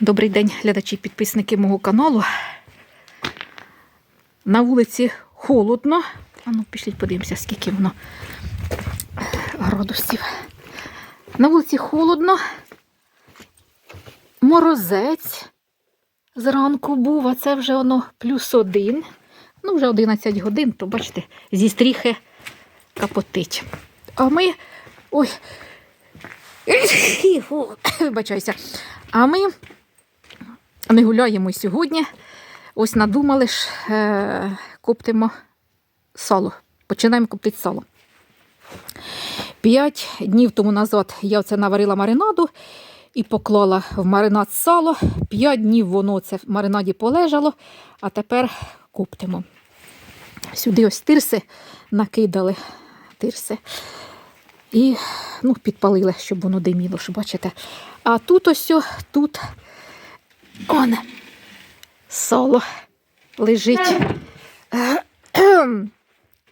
Добрий день, глядачі, підписники мого каналу. На вулиці холодно. А ну, пішліть подивимося, скільки воно градусів. На вулиці холодно. Морозець зранку був, а це вже воно плюс один. Ну, вже 11 годин, то бачите, зі стріхи капотить. А ми. Ой. Вибачаюся. А ми не гуляємо сьогодні. Ось надумали ж, е, коптимо сало. Починаємо коптити сало. П'ять днів тому назад я це наварила маринаду і поклала в маринад сало. П'ять днів воно це в маринаді полежало, а тепер коптимо. Сюди ось тирси накидали. Тирси. І ну, підпалили, щоб воно диміло, що бачите. А тут ось, тут он, соло лежить.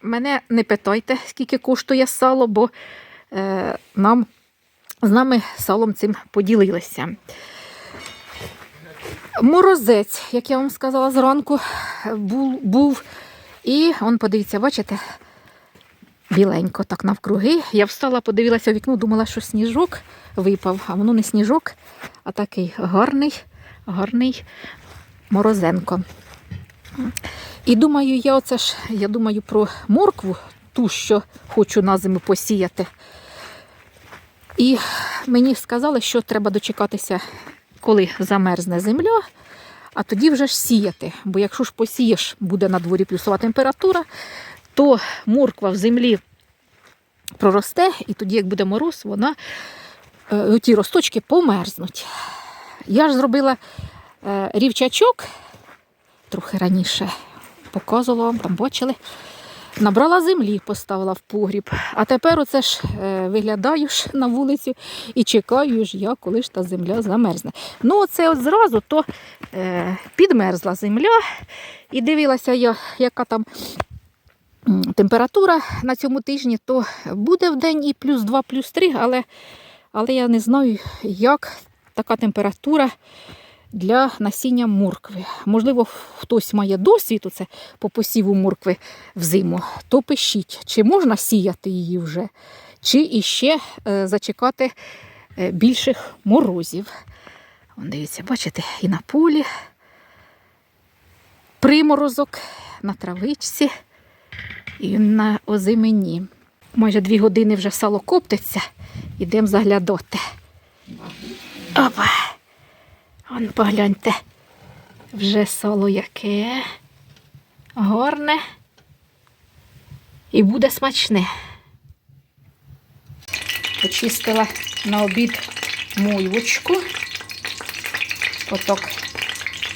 Мене не питайте, скільки коштує сало, бо е, нам з нами салом цим поділилися. Морозець, як я вам сказала зранку, був. був. І он, подивіться, бачите, біленько так навкруги. Я встала, подивилася в вікно, думала, що сніжок випав, а воно не сніжок, а такий гарний, гарний морозенко. І думаю, я оце ж, я думаю про моркву, ту, що хочу на зиму посіяти. І мені сказали, що треба дочекатися, коли замерзне земля, а тоді вже ж сіяти. Бо якщо ж посієш, буде на дворі плюсова температура, то морква в землі проросте, і тоді, як буде мороз, вона е, ті росточки померзнуть. Я ж зробила е, рівчачок трохи раніше, показувала вам, там бачили. Набрала землі, поставила в погріб. А тепер оце ж е, виглядаю ж на вулицю і чекаю ж я, коли ж та земля замерзне. Ну, оце от зразу то е, підмерзла земля. І дивилася я, яка там температура на цьому тижні, то буде в день і плюс 2, плюс 3, але, але я не знаю, як така температура для насіння моркви. Можливо, хтось має досвід оце по посіву моркви взиму, то пишіть, чи можна сіяти її вже, чи іще е, зачекати е, більших морозів. Вон, дивіться, бачите, і на полі приморозок, на травичці і на озимені. Майже дві години вже сало коптиться, ідемо заглядати. Опа! Вон погляньте, вже сало яке гарне і буде смачне. Почистила на обід мойвочку. Отак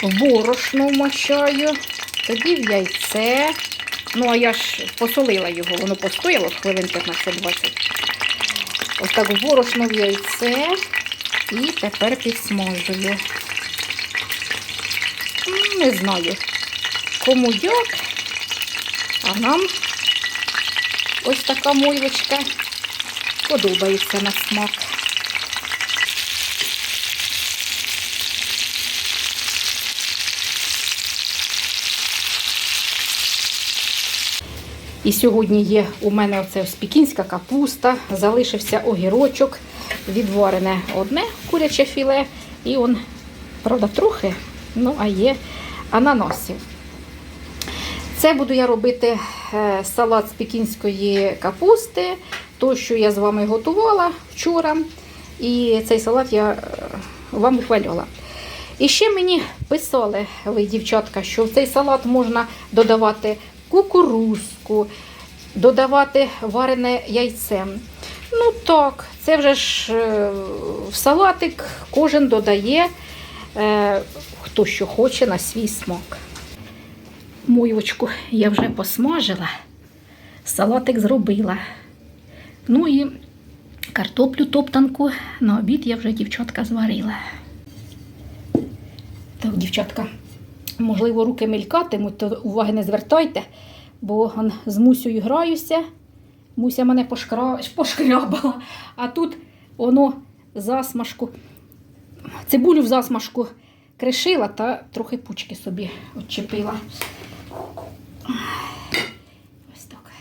в борошно вмочаю, тоді в яйце. Ну, а я ж посолила його, воно постояло хвилин 15-20. Ось так в борошно в яйце. І тепер підсмажую. Не знаю, кому як, а нам ось така мойвочка подобається на смак. І сьогодні є у мене оце ось пекінська капуста, залишився огірочок, відварене одне куряче філе, і он, правда, трохи, ну, а є ананасів. Це буду я робити е, салат з пекінської капусти, той, що я з вами готувала вчора. І цей салат я е, вам ухвалювала. І ще мені писали ви, дівчатка, що в цей салат можна додавати кукурузку, додавати варене яйце. Ну так, це вже ж е, в салатик кожен додає, е, хто що хоче на свій смак. Мойвочку я вже посмажила, салатик зробила. Ну і картоплю топтанку на обід я вже дівчатка зварила. Так, дівчатка, можливо, руки мелькатимуть, то уваги не звертайте, бо з Мусею граюся. Муся мене пошкра... пошкрябала, а тут воно засмажку цибулю в засмажку кришила та трохи пучки собі відчепила. Ось так.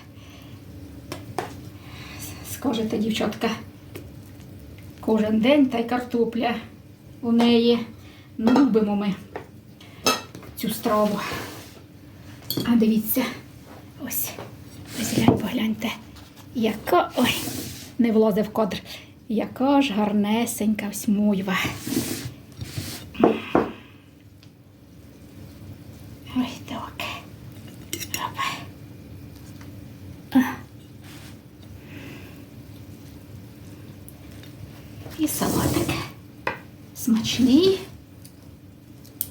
Скажете, дівчатка, кожен день та й картопля у неї. Ну, любимо ми цю страву. А дивіться, ось, ось глянь, погляньте, яка. Ой, не влазив в кадр. Яка ж гарнесенька ось мойва. Ой, так. І салатик. Смачний.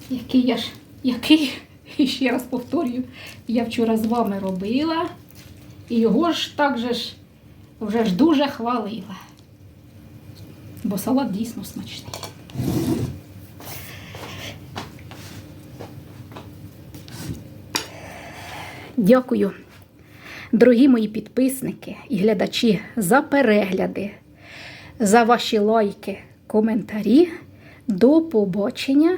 Який я ж, який, ще раз повторюю, я вчора з вами робила. І його ж так же ж вже ж дуже хвалила. Бо салат дійсно смачний. Дякую, дорогі мої підписники і глядачі, за перегляди, за ваші лайки, коментарі. До побачення,